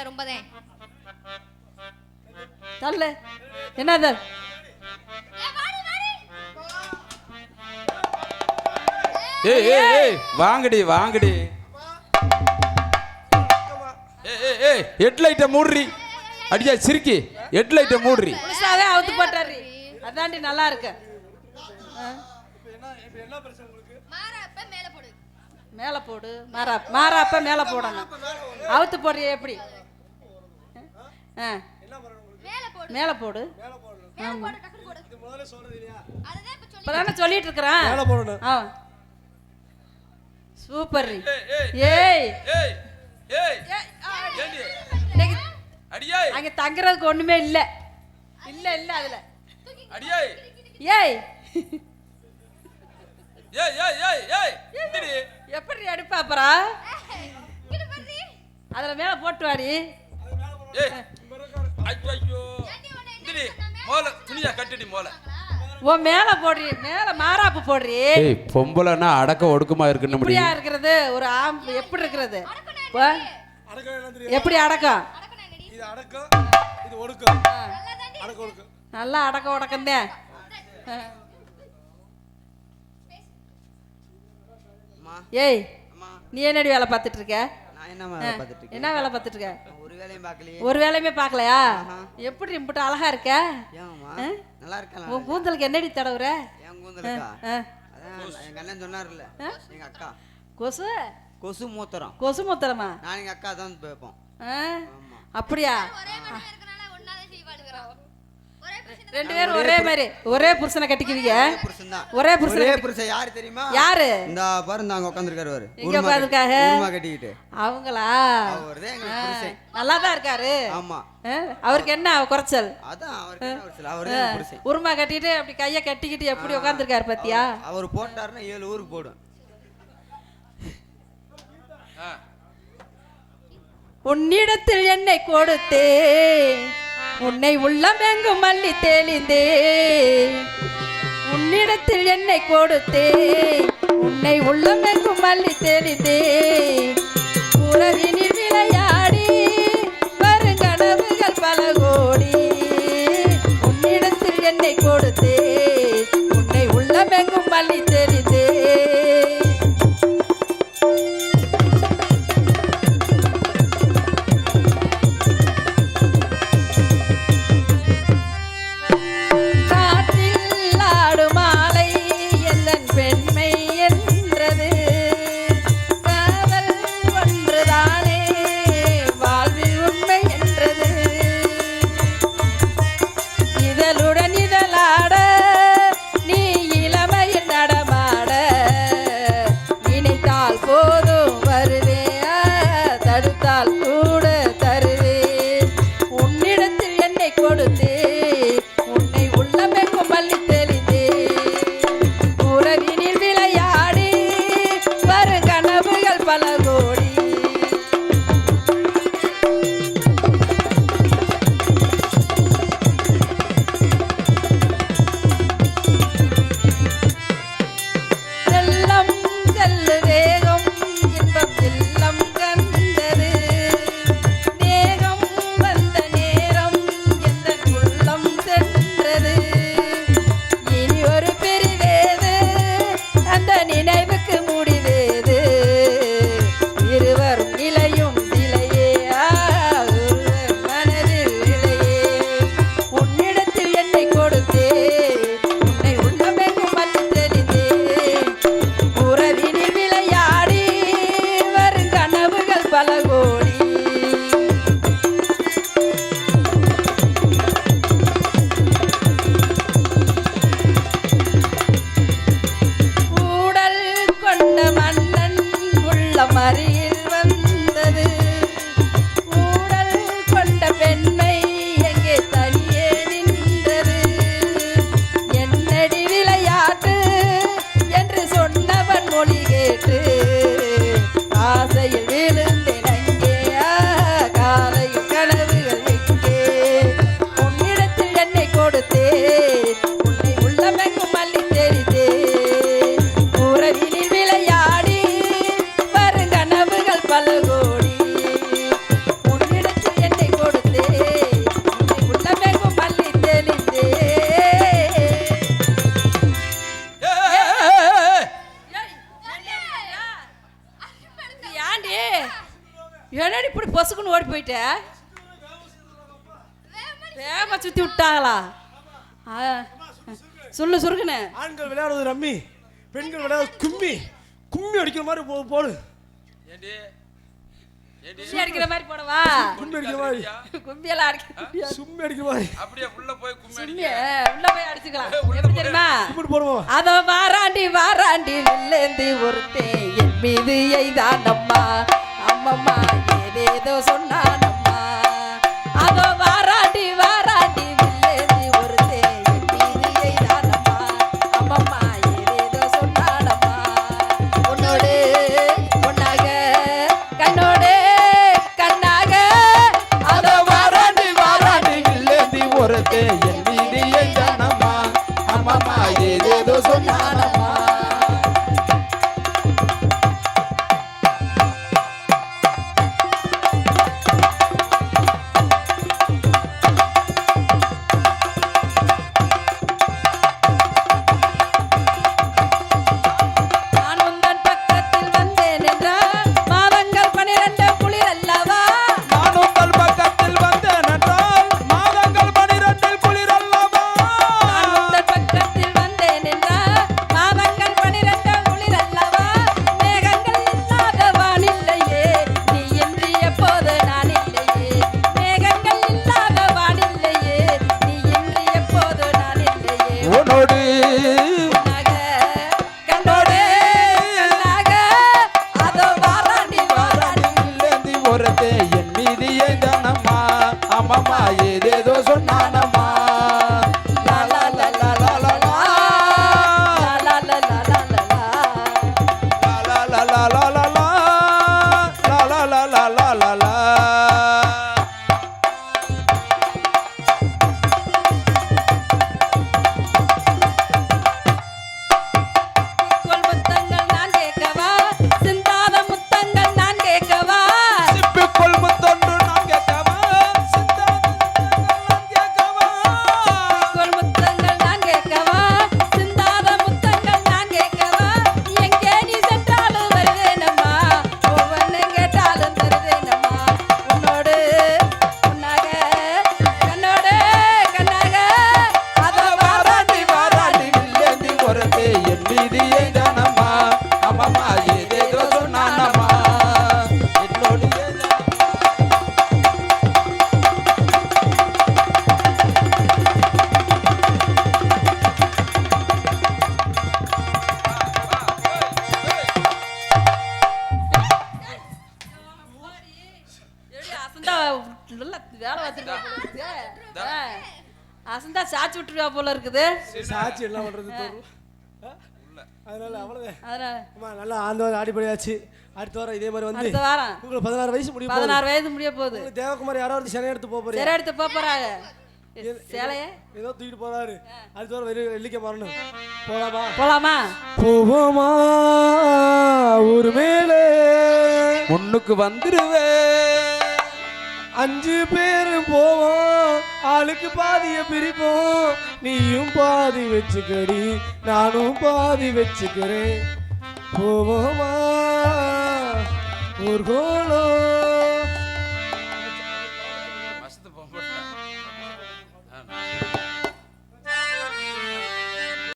இல்ல ரொம்பதான் தள்ளு. என்னது? ஏய் ஏய் ஏய் வாங்கடி வாங்கடி. ஏய் மூடுறி. அடியா சிரிக்கி. ஹெட்லைட்டை மூடுறி. முழுசாவே அவுத்து போட்டாரு. அதாண்டி நல்லா இருக்கு. மேலே போடு. மாறா மாறாப்ப மேலே போடணும். அவுத்து போடுறிய எப்படி? ஆ. மேல போடு. மேலே போடு. மேல போடு டக்குனு போடு. அதுதான் இப்ப சொல்லி இப்பதானே சொல்லிட்டு இருக்கிறேன் ஆ. சூப்பர் ஏய் ஏய் ஏய் ஏய், ஆ, ஏண்டி இன்னைக்கு அடியே. அங்க தங்குறதுக்கு ஒண்ணுமே இல்ல. இல்ல இல்ல அதுல. ஏய். ஏய் ஏய் ஏய் ஏய். எந்திரி எப்படி எடுப்பா அப்புறம் கிட்ட பாரு அதுல மேல போட்டு வாடி. ஏய் ஐயோ மோல துணியா கட்டுடி மோல உன் மேல போடுறி மேல மாறாப்பு போடுறி. ஏய் பொம்பளைனா அடக்க ஒடுக்கமா இருக்குன்னு எப்படியா இருக்கிறது? ஒரு ஆம் எப்படி இருக்கிறது? எப்படி அடக்கம்? இது அடக்கம் இது ஒடுக்கம். அடக்கம் ஒடுக்கம். நல்லா அடக்க உடக்கந்தே அம்மா ஏய் அம்மா நீ என்னடி வேலை பார்த்துட்டு இருக்க? என்ன வேலை பார்த்துட்டு இருக்க? ஒரு வேலையும் பார்க்கலையே. ஒரு வேலையுமே பார்க்கலையா? எப்படி இம்புட்டு அழகா இருக்க? நல்லா இருக்கலாம் உன் கூந்தலுக்கு என்னடி தடவுற? என் கூந்தலுக்கா? எங்க அண்ணன் சொன்னார்ல எங்க அக்கா. கொசு? கொசு மூத்திரம். கொசு முத்திரமா? நான் எங்க அக்கா தான் பேப்போம்? அப்படியா? ஒரே ரெண்டு பேரும் ஒரே மாதிரி. ஒரே புருஷனை கட்டிக்குவீங்க. ஒரே புருஷனை ஒரே புருஷன் யாரு தெரியுமா? யாரு? இந்த பாரு இந்த அங்க உட்காந்துருக்காரு அவரு. எங்க உட்கார்ந்திருக்காக? உருமா கட்டிக்கிட்டு. அவங்களா? அவர் தான் எங்க புருஷன். நல்லா தான் இருக்காரு. ஆமா? அவருக்கு என்ன குறைச்சல்? அதான் அவருக்கு என்ன புருஷன் அவர் தான் புருஷன். உருமா கட்டிட்டு அப்படி கையை கட்டிக்கிட்டு எப்படி உட்காந்துருக்காரு பாத்தியா? அவர் போட்டாருன்னா ஏழு ஊருக்கு போடும். உன்னிடத்தில் என்னை கொடுத்தே உன்னை உள்ளம் எங்கும் மல்லி தெளிந்தே உன்னிடத்தில் என்னை கொடுத்தே உன்னை உள்ளம் எங்கும் மல்லி தெளிந்தே உறவினில் விளையாடி வருங்கனவுகள் பல கோடி. உன்னிடத்தில் என்னை கொடுத்தே உன்னை உள்ளம் எங்கும் மல்லி பொசுக்குன்னு ஓடி போயிட்ட. வேகமா சுத்தி விட்டாங்களா சொல்லு சுருக்குன்னு. ஆண்கள் விளையாடுவது ரம்மி பெண்கள் விளையாடுவது கும்மி. கும்மி அடிக்கிற மாதிரி போ போடு. கும்மி அடிக்கிற மாதிரி போடவா? கும்மி அடிக்கிற மாதிரி. கும்பியெல்லாம் அடிக்க சும்மி அடிக்கிற மாதிரி. அப்படியே உள்ள போய் கும்மி கும்மி அடிக்க. உள்ள போய் அடிச்சுக்கலாம். எப்படி தெரியுமா? கும்பிட்டு போடுவோம். அதோ வாராண்டி வாராண்டி வில்லேந்தி ஒருத்தன். என் மீது எய்தானம்மா அம்மம்மா. ஏதேதோ நல்ல வேலை வச்சிருக்கா. அசந்தா சாச்சி விட்டுருவா போல இருக்குது. சாட்சி என்ன பண்றது? அதனால அவ்வளவுதான் அதனால. அம்மா நல்லா ஆண்டு வாரம் அடுத்த வாரம் இதே மாதிரி வந்து அடுத்த வாரம். உங்களுக்கு பதினாறு வயசு முடியும் பதினாறு வயது முடிய போகுது. தேவகுமார் யாரோ ஒரு சினை எடுத்து போக போறீங்க சிறை எடுத்து போப் போறாங்க. சேலைய? ஏதோ தூக்கிட்டு போறாரு. அடுத்த வாரம் வெள்ளி வெள்ளிக்க மாறணும். போலாமா? போலாமா? போவோமா? ஊர் மேலே. முன்னுக்கு வந்துருவே அஞ்சு பேர் போவோம். ஆளுக்கு பாதிய பிரிப்போம். நீயும் பாதி வச்சுக்கடி நானும் பாதி வச்சுக்கிறேன். போவோமா? கோலம்